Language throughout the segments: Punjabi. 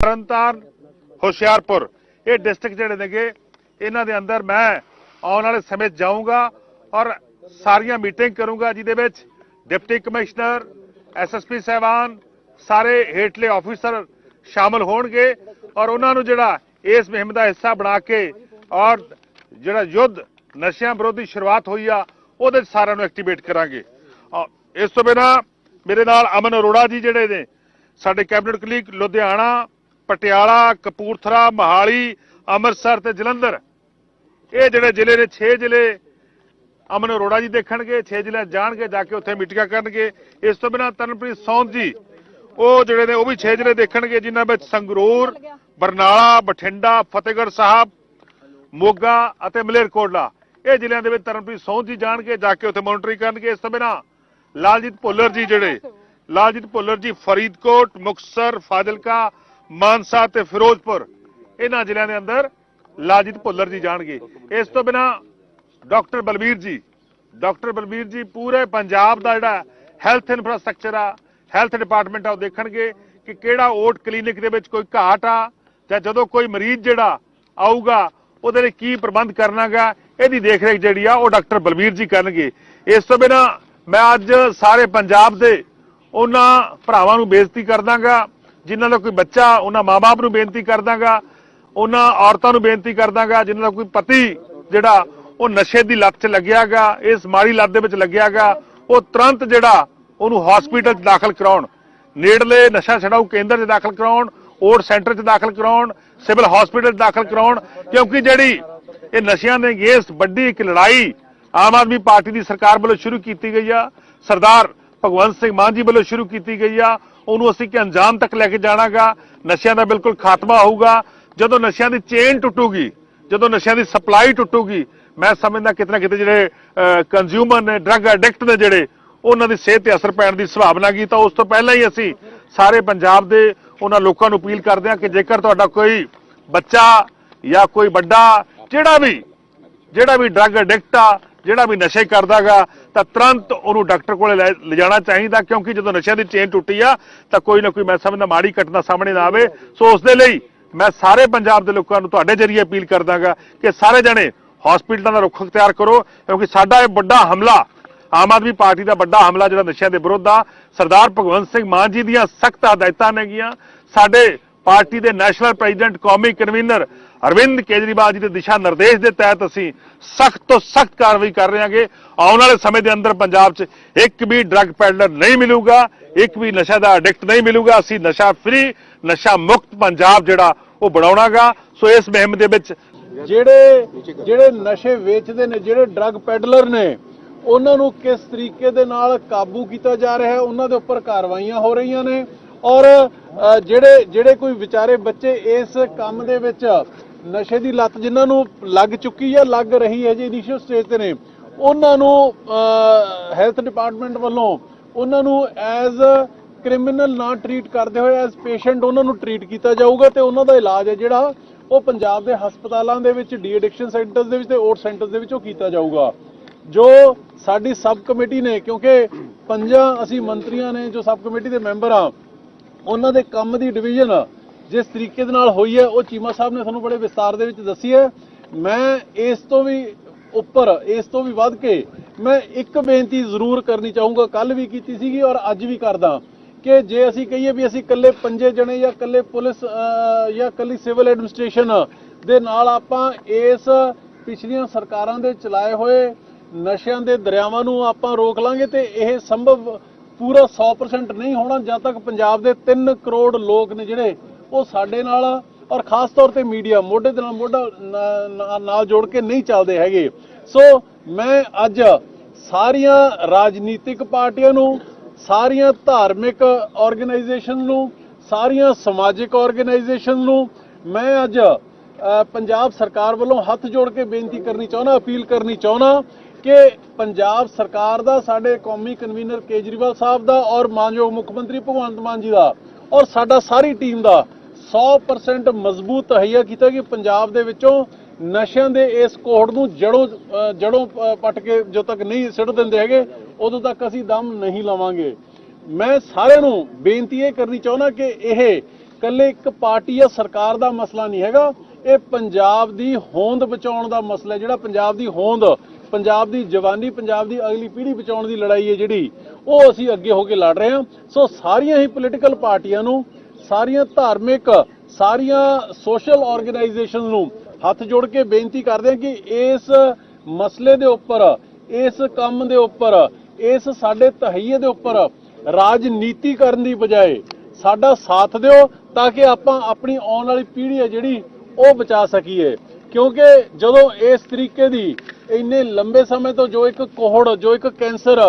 ਤਰਨਤਾਰਨ, ਹੁਸ਼ਿਆਰਪੁਰ। ਇਹ ਡਿਸਟ੍ਰਿਕਟ ਜਿਹੜੇ ਨੇਗੇ, ਇਹਨਾਂ ਦੇ ਅੰਦਰ ਮੈਂ ਆਉਣ ਵਾਲੇ ਸਮੇਂ ਜਾਊਂਗਾ ਔਰ ਸਾਰੀਆਂ ਮੀਟਿੰਗ ਕਰੂੰਗਾ, ਜਿਹਦੇ ਵਿੱਚ ਡਿਪਟੀ ਕਮਿਸ਼ਨਰ ਐਸਐਸਪੀ ਸਹਿਬਾਨ, ਸਾਰੇ ਹੇਠਲੇ ਆਫੀਸਰ ਸ਼ਾਮਲ ਹੋਣਗੇ ਔਰ ਉਹਨਾਂ ਨੂੰ ਜਿਹੜਾ ਇਸ ਮੁਹਿੰਮ ਦਾ ਹਿੱਸਾ ਬਣਾ ਕੇ ਔਰ ਜਿਹੜਾ ਯੁੱਧ ਨਸ਼ਿਆਂ ਵਿਰੋਧੀ ਸ਼ੁਰੂਆਤ ਹੋਈ ਆ, ਉਹਦੇ 'ਚ ਸਾਰਿਆਂ ਨੂੰ ਐਕਟੀਵੇਟ ਕਰਾਂਗੇ। ਇਸ ਤੋਂ ਬਿਨਾ ਮੇਰੇ ਨਾਲ ਅਮਨ ਅਰੋੜਾ ਜੀ ਜਿਹੜੇ ਨੇ, ਸਾਡੇ ਕੈਬਨਿਟ ਕਲੀਗ ਲੁਧਿਆਣਾ ਪਟਿਆਲਾ, ਕਪੂਰਥਲਾ, ਮਹਾਲੀ, ਅੰਮ੍ਰਿਤਸਰ ਤੇ ਜਲੰਧਰ। ਇਹ ਜਿਹੜੇ ਜ਼ਿਲ੍ਹੇ ਨੇ 6 ਜ਼ਿਲ੍ਹੇ ਅਮਨ ਅਰੋੜਾ ਜੀ ਦੇਖਣਗੇ 6 ਜ਼ਿਲ੍ਹੇ ਜਾਣਗੇ, ਜਾ ਕੇ ਉੱਥੇ ਮੀਟਿੰਗਾਂ ਕਰਨਗੇ। ਇਸ ਤੋਂ ਬਿਨਾ ਤਰਨਪ੍ਰੀਤ ਸੌਂਦ ਜੀ, ਉਹ ਜਿਹੜੇ ਨੇ, ਉਹ ਵੀ 6 ਜ਼ਿਲ੍ਹੇ ਦੇਖਣਗੇ, ਜਿਨ੍ਹਾਂ ਵਿੱਚ ਸੰਗਰੂਰ, ਬਰਨਾਲਾ, ਬਠਿੰਡਾ, ਫਤਿਹਗੜ੍ਹ ਸਾਹਿਬ, ਮੋਗਾ ਅਤੇ ਮਲੇਰਕੋਟਲਾ। ਇਹ ਜ਼ਿਲ੍ਹਿਆਂ ਦੇ ਵਿੱਚ ਤਰਨਪ੍ਰੀਤ ਸੌਂਦ ਜੀ ਜਾਣਗੇ, ਜਾ ਕੇ ਉੱਥੇ ਮੋਨਿਟਰਿੰਗ ਕਰਨਗੇ। ਇਸ ਤੋਂ ਬਿਨਾ ਲਾਲਜੀਤ ਭੁੱਲਰ ਜੀ ਜਿਹੜੇ, ਲਾਲਜੀਤ ਭੁੱਲਰ ਜੀ ਫਰੀਦਕੋਟ, ਮੁਕਤਸਰ, ਫਾਜ਼ਿਲਕਾ ਮਾਨਸਾ ਤੇ ਫਿਰੋਜ਼ਪੁਰ, ਇਹਨਾਂ ਜ਼ਿਲ੍ਹਿਆਂ ਦੇ ਅੰਦਰ ਲਾਜਿਤ ਭੁੱਲਰ ਜੀ ਜਾਣਗੇ। ਇਸ ਤੋਂ ਬਿਨਾ ਡਾਕਟਰ ਬਲਬੀਰ ਜੀ, ਡਾਕਟਰ ਬਲਬੀਰ ਜੀ, ਪੂਰੇ ਪੰਜਾਬ ਦਾ ਜਿਹੜਾ ਹੈਲਥ ਇਨਫਰਾਸਟ੍ਰਕਚਰ ਆ, ਹੈਲਥ ਡਿਪਾਰਟਮੈਂਟ ਆ, ਉਹ ਦੇਖਣਗੇ ਕਿ ਕਿਹੜਾ ਓਟ ਕਲੀਨਿਕ ਦੇ ਵਿੱਚ ਕੋਈ ਘਾਟ ਆ, ਜਾਂ ਜਦੋਂ ਕੋਈ ਮਰੀਜ਼ ਜਿਹੜਾ ਆਊਗਾ, ਉਹਦੇ ਲਈ ਕੀ ਪ੍ਰਬੰਧ ਕਰਨਾਗਾ, ਇਹਦੀ ਦੇਖਰੇਖ ਜਿਹੜੀ ਆ, ਉਹ ਡਾਕਟਰ ਬਲਬੀਰ ਜੀ ਕਰਨਗੇ। ਇਸ ਤੋਂ ਬਿਨਾ ਮੈਂ ਅੱਜ ਸਾਰੇ ਪੰਜਾਬ ਦੇ ਉਹਨਾਂ ਭਰਾਵਾਂ ਨੂੰ ਬੇਨਤੀ ਕਰਦਾਗਾ ਜਿਨ੍ਹਾਂ ਦਾ ਕੋਈ ਬੱਚਾ, ਉਹਨਾਂ ਮਾਪੇ ਨੂੰ ਬੇਨਤੀ ਕਰਦਾਗਾ, ਉਹਨਾਂ ਔਰਤਾਂ ਨੂੰ ਬੇਨਤੀ ਕਰਦਾਗਾ, ਜਿਨ੍ਹਾਂ ਦਾ ਕੋਈ ਪਤੀ ਜਿਹੜਾ ਉਹ ਨਸ਼ੇ ਦੀ ਲੱਤ 'ਚ ਲੱਗਿਆਗਾ, ਇਸ ਮਾੜੀ ਲੱਤ ਦੇ ਵਿੱਚ ਲੱਗਿਆਗਾ, ਉਹ ਤੁਰੰਤ ਜਿਹੜਾ ਉਹਨੂੰ ਹਸਪੀਟਲ 'ਚ ਦਾਖਲ ਕਰਾਉਣ, ਨੇੜਲੇ ਨਸ਼ਾ ਛਡਾਊ ਕੇਂਦਰ 'ਚ ਦਾਖਲ ਕਰਾਉਣ, ਓਟ ਸੈਂਟਰ 'ਚ ਦਾਖਲ ਕਰਾਉਣ, ਸਿਵਲ ਹਸਪੀਟਲ 'ਚ ਦਾਖਲ ਕਰਾਉਣ, ਕਿਉਂਕਿ ਜਿਹੜੀ ਇਹ ਨਸ਼ਿਆਂ ਦੇ ਅਗੇਂਸਟ ਵੱਡੀ ਇੱਕ ਲੜਾਈ ਆਮ ਆਦਮੀ ਪਾਰਟੀ ਦੀ ਸਰਕਾਰ ਵੱਲੋਂ ਸ਼ੁਰੂ ਕੀਤੀ ਗਈ ਆ। ਸਰਦਾਰ ਭਗਵੰਤ ਸਿੰਘ ਮਾਨ ਜੀ ਵੱਲੋਂ ਸ਼ੁਰੂ ਕੀਤੀ ਗਈ ਆ, ਉਹਨੂੰ ਅਸੀਂ ਕਿ ਅੰਜਾਮ ਤੱਕ ਲੈ ਕੇ ਜਾਣਾਗਾ, ਨਸ਼ਿਆਂ ਦਾ ਬਿਲਕੁਲ ਖਾਤਮਾ ਹੋਊਗਾ। ਜਦੋਂ ਨਸ਼ਿਆਂ ਦੀ ਚੇਨ ਟੁੱਟੂਗੀ, ਜਦੋਂ ਨਸ਼ਿਆਂ ਦੀ ਸਪਲਾਈ ਟੁੱਟੂਗੀ, ਮੈਂ ਸਮਝਦਾ ਕਿਤੇ ਨਾ ਕਿਤੇ ਜਿਹੜੇ ਕੰਜ਼ਿਊਮਰ ਨੇ ਡਰੱਗ ਐਡਿਕਟ ਨੇ ਜਿਹੜੇ, ਉਹਨਾਂ ਦੀ ਸਿਹਤ ਤੇ ਅਸਰ ਪੈਣ ਦੀ ਸੰਭਾਵਨਾ ਕੀ, ਤਾਂ ਉਸ ਤੋਂ ਪਹਿਲਾਂ ਹੀ ਅਸੀਂ ਸਾਰੇ ਪੰਜਾਬ ਦੇ ਉਹਨਾਂ ਲੋਕਾਂ ਨੂੰ ਅਪੀਲ ਕਰਦੇ ਹਾਂ ਕਿ ਜੇਕਰ ਤੁਹਾਡਾ ਕੋਈ ਬੱਚਾ ਜਾਂ ਕੋਈ ਵੱਡਾ, ਜਿਹੜਾ ਵੀ ਜਿਹੜਾ ਵੀ ਡਰੱਗ ਐਡਿਕਟ ਆ ਜਿਹੜਾ ਵੀ ਨਸ਼ੇ ਕਰਦਾਗਾ, ਤਾਂ ਤੁਰੰਤ ਉਹਨੂੰ ਡਾਕਟਰ ਕੋਲੇ ਲੈ ਲਿਜਾਣਾ ਚਾਹੀਦਾ, ਕਿਉਂਕਿ ਜਦੋਂ ਨਸ਼ਿਆਂ ਦੀ ਚੇਨ ਟੁੱਟੀ ਆ, ਤਾਂ ਕੋਈ ਨਾ ਕੋਈ ਮੈਂ ਸਮਝਦਾ ਮਾੜੀ ਘਟਨਾ ਸਾਹਮਣੇ ਨਾ ਆਵੇ। ਸੋ ਉਸ ਦੇ ਲਈ ਮੈਂ ਸਾਰੇ ਪੰਜਾਬ ਦੇ ਲੋਕਾਂ ਨੂੰ ਤੁਹਾਡੇ ਜਰੀਏ ਅਪੀਲ ਕਰਦਾਗਾ ਕਿ ਸਾਰੇ ਜਣੇ ਹਸਪੀਟਲਾਂ ਦਾ ਰੁੱਖ ਅਖਤਿਆਰ ਕਰੋ, ਕਿਉਂਕਿ ਸਾਡਾ ਇਹ ਵੱਡਾ ਹਮਲਾ, ਆਮ ਆਦਮੀ ਪਾਰਟੀ ਦਾ ਵੱਡਾ ਹਮਲਾ ਜਿਹੜਾ ਨਸ਼ਿਆਂ ਦੇ ਵਿਰੁੱਧ ਆ, ਸਰਦਾਰ ਭਗਵੰਤ ਸਿੰਘ ਮਾਨ ਜੀ ਦੀਆਂ ਸਖਤ ਹਦਾਇਤਾਂ ਨੇਗੀਆਂ। ਸਾਡੇ ਪਾਰਟੀ ਦੇ ਨੈਸ਼ਨਲ ਪ੍ਰੈਜ਼ੀਡੈਂਟ, ਕੌਮੀ ਕਨਵੀਨਰ ਅਰਵਿੰਦ ਕੇਜਰੀਵਾਲ ਜੀ ਦੇ ਦਿਸ਼ਾ ਨਿਰਦੇਸ਼ ਦੇ ਤਹਿਤ ਅਸੀਂ ਸਖਤ ਤੋਂ ਸਖਤ ਕਾਰਵਾਈ ਕਰ ਰਹੇ ਹਾਂਗੇ ਆਉਣ ਵਾਲੇ ਸਮੇਂ ਦੇ ਅੰਦਰ ਪੰਜਾਬ 'ਚ ਇੱਕ ਵੀ ਡਰੱਗ ਪੈਡਲਰ ਨਹੀਂ ਮਿਲੂਗਾ, ਇੱਕ ਵੀ ਨਸ਼ਾ ਦਾ ਐਡਿਕਟ ਨਹੀਂ ਮਿਲੂਗਾ। ਅਸੀਂ ਨਸ਼ਾ ਫ੍ਰੀ ਨਸ਼ਾ ਮੁਕਤ ਪੰਜਾਬ ਜਿਹੜਾ ਉਹ ਬਣਾਉਣਾਗਾ। ਸੋ ਇਸ ਮੁਹਿੰਮ ਦੇ ਵਿੱਚ ਜਿਹੜੇ ਜਿਹੜੇ ਨਸ਼ੇ ਵੇਚਦੇ ਨੇ, ਜਿਹੜੇ ਡਰੱਗ ਪੈਡਲਰ ਨੇ, ਉਹਨਾਂ ਨੂੰ ਕਿਸ ਤਰੀਕੇ ਦੇ ਨਾਲ ਕਾਬੂ ਕੀਤਾ ਜਾ ਰਿਹਾ ਹੈ, ਉਹਨਾਂ ਦੇ ਉੱਪਰ ਕਾਰਵਾਈਆਂ ਹੋ ਰਹੀਆਂ ਨੇ। ਔਰ ਜਿਹੜੇ ਜਿਹੜੇ ਕੋਈ ਵਿਚਾਰੇ ਬੱਚੇ ਇਸ ਕੰਮ ਦੇ ਵਿੱਚ ਨਸ਼ੇ ਦੀ ਲੱਤ ਜਿਨ੍ਹਾਂ ਨੂੰ ਲੱਗ ਚੁੱਕੀ ਹੈ, ਲੱਗ ਰਹੀ ਹੈ ਜੀ ਇਨੀਸ਼ੀਅਲ ਸਟੇਜ ਤੇ ਨੇ, ਉਹਨਾਂ ਨੂੰ ਹੈਲਥ ਡਿਪਾਰਟਮੈਂਟ ਵੱਲੋਂ ਉਹਨਾਂ ਨੂੰ ਐਜ਼ ਕ੍ਰਿਮੀਨਲ ਨਾ ਟਰੀਟ ਕਰਦੇ ਹੋਏ ਐਜ਼ ਪੇਸ਼ੈਂਟ ਉਹਨਾਂ ਨੂੰ ਟਰੀਟ ਕੀਤਾ ਜਾਊਗਾ ਤੇ ਉਹਨਾਂ ਦਾ ਇਲਾਜ ਹੈ ਜਿਹੜਾ ਉਹ ਪੰਜਾਬ ਦੇ ਹਸਪਤਾਲਾਂ ਦੇ ਵਿੱਚ ਡੀ ਐਡਿਕਸ਼ਨ ਸੈਂਟਰਸ ਦੇ ਵਿੱਚ ਤੇ ਓਟ ਸੈਂਟਰਸ ਦੇ ਵਿੱਚ ਉਹ ਕੀਤਾ ਜਾਊਗਾ। ਜੋ ਸਾਡੀ ਸਬ ਕਮੇਟੀ ਨੇ, ਕਿਉਂਕਿ ਪੰਜਾਂ ਅਸੀਂ ਮੰਤਰੀਆਂ ਨੇ, ਜੋ ਸਬ ਕਮੇਟੀ ਦੇ ਮੈਂਬਰ ਆ ਉਹਨਾਂ ਦੇ ਕੰਮ ਦੀ ਡਿਵੀਜ਼ਨ ਜਿਸ ਤਰੀਕੇ ਦੇ ਨਾਲ ਹੋਈ ਹੈ, ਉਹ ਚੀਮਾ ਸਾਹਿਬ ਨੇ ਤੁਹਾਨੂੰ ਬੜੇ ਵਿਸਤਾਰ ਦੇ ਵਿੱਚ ਦੱਸੀ ਹੈ। ਮੈਂ ਇਸ ਤੋਂ ਵੀ ਉੱਪਰ, ਇਸ ਤੋਂ ਵੀ ਵੱਧ ਕੇ ਮੈਂ ਇੱਕ ਬੇਨਤੀ ਜ਼ਰੂਰ ਕਰਨੀ ਚਾਹੂੰਗਾ। ਕੱਲ ਵੀ ਕੀਤੀ ਸੀਗੀ ਔਰ ਅੱਜ ਵੀ ਕਰਦਾ ਕਿ ਜੇ ਅਸੀਂ ਕਹੀਏ ਵੀ ਅਸੀਂ ਇਕੱਲੇ ਪੰਜੇ ਜਣੇ ਜਾਂ ਇਕੱਲੇ ਪੁਲਿਸ ਜਾਂ ਇਕੱਲੀ ਸਿਵਲ ਐਡਮਿਨਿਸਟ੍ਰੇਸ਼ਨ ਦੇ ਨਾਲ ਆਪਾਂ ਇਸ ਪਿਛਲੀਆਂ ਸਰਕਾਰਾਂ ਦੇ ਚਲਾਏ ਹੋਏ ਨਸ਼ਿਆਂ ਦੇ ਦਰਿਆਵਾਂ ਨੂੰ ਆਪਾਂ ਰੋਕ ਲਾਂਗੇ ਤੇ ਇਹ ਸੰਭਵ ਪੂਰਾ 100% ਨਹੀਂ ਹੋਣਾ, ਜਦ ਤੱਕ ਪੰਜਾਬ ਦੇ 3 ਕਰੋੜ ਲੋਕ ਨੇ ਜਿਹੜੇ, ਉਹ ਸਾਡੇ ਨਾਲ ਔਰ ਖਾਸ ਤੌਰ ਤੇ ਮੀਡੀਆ, ਮੋਢੇ ਦੇ ਨਾਲ, ਮੋਢਾ ਨਾਲ ਜੋੜ ਕੇ ਨਹੀਂ ਚੱਲਦੇ ਹੈਗੇ। ਸੋ ਮੈਂ ਅੱਜ ਸਾਰੀਆਂ ਰਾਜਨੀਤਿਕ ਪਾਰਟੀਆਂ ਨੂੰ, ਸਾਰੀਆਂ ਧਾਰਮਿਕ ਆਰਗੇਨਾਈਜੇਸ਼ਨ ਨੂੰ, ਸਾਰੀਆਂ ਸਮਾਜਿਕ ਆਰਗੇਨਾਈਜੇਸ਼ਨ ਨੂੰ, ਮੈਂ ਅੱਜ ਪੰਜਾਬ ਸਰਕਾਰ ਵੱਲੋਂ ਹੱਥ ਜੋੜ ਕੇ ਬੇਨਤੀ ਕਰਨੀ ਚਾਹੁੰਦਾ, ਅਪੀਲ ਕਰਨੀ ਚਾਹੁੰਦਾ ਕਿ ਪੰਜਾਬ ਸਰਕਾਰ ਦਾ ਸਾਡੇ ਕੌਮੀ ਕਨਵੀਨਰ ਕੇਜਰੀਵਾਲ ਸਾਹਿਬ ਦਾ ਔਰ ਮਾਨਯੋਗ ਮੁੱਖ ਮੰਤਰੀ ਭਗਵੰਤ ਮਾਨ ਜੀ ਦਾ ਔਰ ਸਾਡਾ ਸਾਰੀ ਟੀਮ ਦਾ 100% ਮਜ਼ਬੂਤ ਤਹਈਆ ਕੀਤਾ ਕਿ ਪੰਜਾਬ ਦੇ ਵਿੱਚੋਂ ਨਸ਼ਿਆਂ ਦੇ ਇਸ ਕੋਹੜ ਨੂੰ ਜੜੋਂ ਜੜੋਂ ਅ, ਪੱਟ ਕੇ ਜਦੋਂ ਤੱਕ ਨਹੀਂ ਸਿੱਟ ਦਿੰਦੇ ਹੈਗੇ ਉਦੋਂ ਤੱਕ ਅਸੀਂ ਦਮ ਨਹੀਂ ਲਵਾਂਗੇ। ਮੈਂ ਸਾਰਿਆਂ ਨੂੰ ਬੇਨਤੀ ਇਹ ਕਰਨੀ ਚਾਹੁੰਦਾ ਕਿ ਇਹ ਕੱਲੇ ਇੱਕ ਪਾਰਟੀ ਜਾਂ ਸਰਕਾਰ ਦਾ ਮਸਲਾ ਨਹੀਂ ਹੈਗਾ ਇਹ ਪੰਜਾਬ ਦੀ ਹੋਂਦ ਬਚਾਉਣ ਦਾ ਮਸਲਾ ਜਿਹੜਾ ਪੰਜਾਬ ਦੀ ਹੋਂਦ ਪੰਜਾਬ ਦੀ ਜਵਾਨੀ, ਪੰਜਾਬ ਦੀ ਅਗਲੀ ਪੀੜ੍ਹੀ ਬਚਾਉਣ ਦੀ ਲੜਾਈ ਹੈ ਜਿਹੜੀ, ਉਹ ਅਸੀਂ ਅੱਗੇ ਹੋ ਕੇ ਲੜ ਰਹੇ ਹਾਂ। ਸੋ ਸਾਰੀਆਂ ਹੀ ਪੋਲੀਟੀਕਲ ਪਾਰਟੀਆਂ ਨੂੰ, ਸਾਰੀਆਂ ਧਾਰਮਿਕ, ਸਾਰੀਆਂ ਸੋਸ਼ਲ ਆਰਗੇਨਾਈਜੇਸ਼ਨ ਨੂੰ ਹੱਥ ਜੋੜ ਕੇ ਬੇਨਤੀ ਕਰਦੇ ਹਾਂ ਕਿ ਇਸ ਮਸਲੇ ਦੇ ਉੱਪਰ, ਇਸ ਕੰਮ ਦੇ ਉੱਪਰ, ਇਸ ਸਾਡੇ ਤਹਈਏ ਦੇ ਉੱਪਰ ਰਾਜਨੀਤੀ ਕਰਨ ਦੀ ਬਜਾਏ ਸਾਡਾ ਸਾਥ ਦਿਓ ਤਾਂ ਕਿ ਆਪਾਂ ਆਪਣੀ ਆਉਣ ਵਾਲੀ ਪੀੜ੍ਹੀ ਹੈ ਜਿਹੜੀ, ਉਹ ਬਚਾ ਸਕੀਏ। ਕਿਉਂਕਿ ਜਦੋਂ ਇਸ ਤਰੀਕੇ ਦੀ ਇੰਨੇ ਲੰਬੇ ਸਮੇਂ ਤੋਂ ਜੋ ਇੱਕ ਕੋਹੜ, ਜੋ ਇੱਕ ਕੈਂਸਰ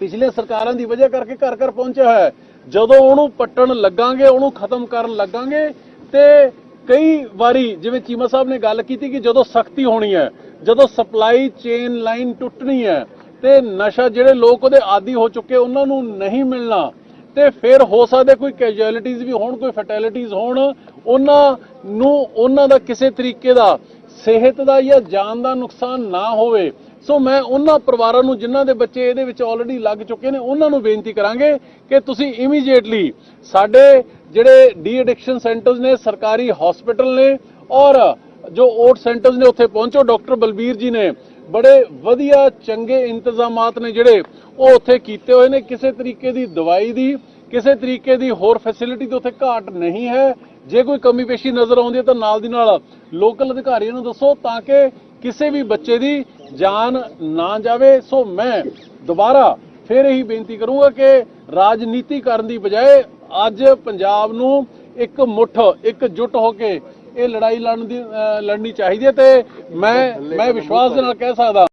ਪਿਛਲੇ ਸਰਕਾਰਾਂ ਦੀ ਵਜ੍ਹਾ ਕਰਕੇ ਘਰ ਘਰ ਪਹੁੰਚਿਆ ਹੈ, ਜਦੋਂ ਉਹਨੂੰ ਪੱਟਣ ਲੱਗਾਂਗੇ, ਉਹਨੂੰ ਖਤਮ ਕਰਨ ਲੱਗਾਂਗੇ, ਤੇ ਕਈ ਵਾਰੀ ਜਿਵੇਂ ਚੀਮਾ ਸਾਹਿਬ ਨੇ ਗੱਲ ਕੀਤੀ ਕਿ ਜਦੋਂ ਸਖਤੀ ਹੋਣੀ ਹੈ, ਜਦੋਂ ਸਪਲਾਈ ਚੇਨ ਲਾਈਨ ਟੁੱਟਣੀ ਹੈ, ਤੇ ਨਸ਼ਾ ਜਿਹੜੇ ਲੋਕ ਉਹਦੇ ਆਦੀ ਹੋ ਚੁੱਕੇ, ਉਹਨਾਂ ਨੂੰ ਨਹੀਂ ਮਿਲਣਾ, ਤੇ ਫਿਰ ਹੋ ਸਕਦਾ ਕੋਈ ਕੈਜੁਅਲਿਟੀਜ਼ ਵੀ ਹੋਣ, ਕੋਈ ਫੈਟੈਲਿਟੀਜ਼ ਹੋਣ, ਉਹਨਾਂ ਨੂੰ, ਉਹਨਾਂ ਦਾ ਕਿਸੇ ਤਰੀਕੇ ਦਾ ਸਿਹਤ ਦਾ ਜਾਂ ਜਾਨ ਦਾ ਨੁਕਸਾਨ ਨਾ ਹੋਵੇ। ਸੋ ਮੈਂ ਉਹਨਾਂ ਪਰਿਵਾਰਾਂ ਨੂੰ, ਜਿਨ੍ਹਾਂ ਦੇ ਬੱਚੇ ਇਹਦੇ ਵਿੱਚ ਆਲਰੇਡੀ ਲੱਗ ਚੁੱਕੇ ਨੇ, ਉਹਨਾਂ ਨੂੰ ਬੇਨਤੀ ਕਰਾਂਗੇ ਕਿ ਤੁਸੀਂ ਇਮੀਡੀਏਟਲੀ ਸਾਡੇ ਜਿਹੜੇ ਡੀ ਐਡਿਕਸ਼ਨ ਸੈਂਟਰਸ ਨੇ, ਸਰਕਾਰੀ ਹਸਪੀਟਲ ਨੇ ਔਰ ਜੋ ਓਟ ਸੈਂਟਰਸ ਨੇ, ਉੱਥੇ ਪਹੁੰਚੋ। ਡਾਕਟਰ ਬਲਬੀਰ ਜੀ ਨੇ ਬੜੇ ਵਧੀਆ, ਚੰਗੇ ਇੰਤਜ਼ਾਮਾਤ ਨੇ ਜਿਹੜੇ ਉਹ ਉੱਥੇ ਕੀਤੇ ਹੋਏ ਨੇ। ਕਿਸੇ ਤਰੀਕੇ ਦੀ ਦਵਾਈ ਦੀ ਕਿਸੇ ਤਰੀਕੇ ਦੀ ਹੋਰ ਫੈਸਿਲਿਟੀ ਤੇ ਉੱਥੇ ਘਾਟ ਨਹੀਂ ਹੈ। ਜੇ ਕੋਈ ਕਮੀ ਪੇਸ਼ੀ ਨਜ਼ਰ ਆਉਂਦੀ ਹੈ ਤਾਂ ਨਾਲ ਦੀ ਨਾਲ ਲੋਕਲ ਅਧਿਕਾਰੀਆਂ ਨੂੰ ਦੱਸੋ ਤਾਂ ਕਿ ਕਿਸੇ ਵੀ ਬੱਚੇ ਦੀ ਜਾਨ ਨਾ ਜਾਵੇ। ਸੋ ਮੈਂ ਦੁਬਾਰਾ ਫਿਰ ਇਹੀ ਬੇਨਤੀ ਕਰੂੰਗਾ ਕਿ ਰਾਜਨੀਤੀ ਕਰਨ ਦੀ ਬਜਾਏ ਅੱਜ ਪੰਜਾਬ ਨੂੰ ਇੱਕ ਮੁੱਠ, ਇੱਕ ਜੁਟ ਹੋ ਕੇ ਇਹ ਲੜਾਈ ਲੜਨ ਦੀ ਲੜਨੀ ਚਾਹੀਦੀ ਹੈ ਤੇ ਮੈਂ ਮੈਂ ਵਿਸ਼ਵਾਸ ਦੇ ਨਾਲ ਕਹਿ ਸਕਦਾ।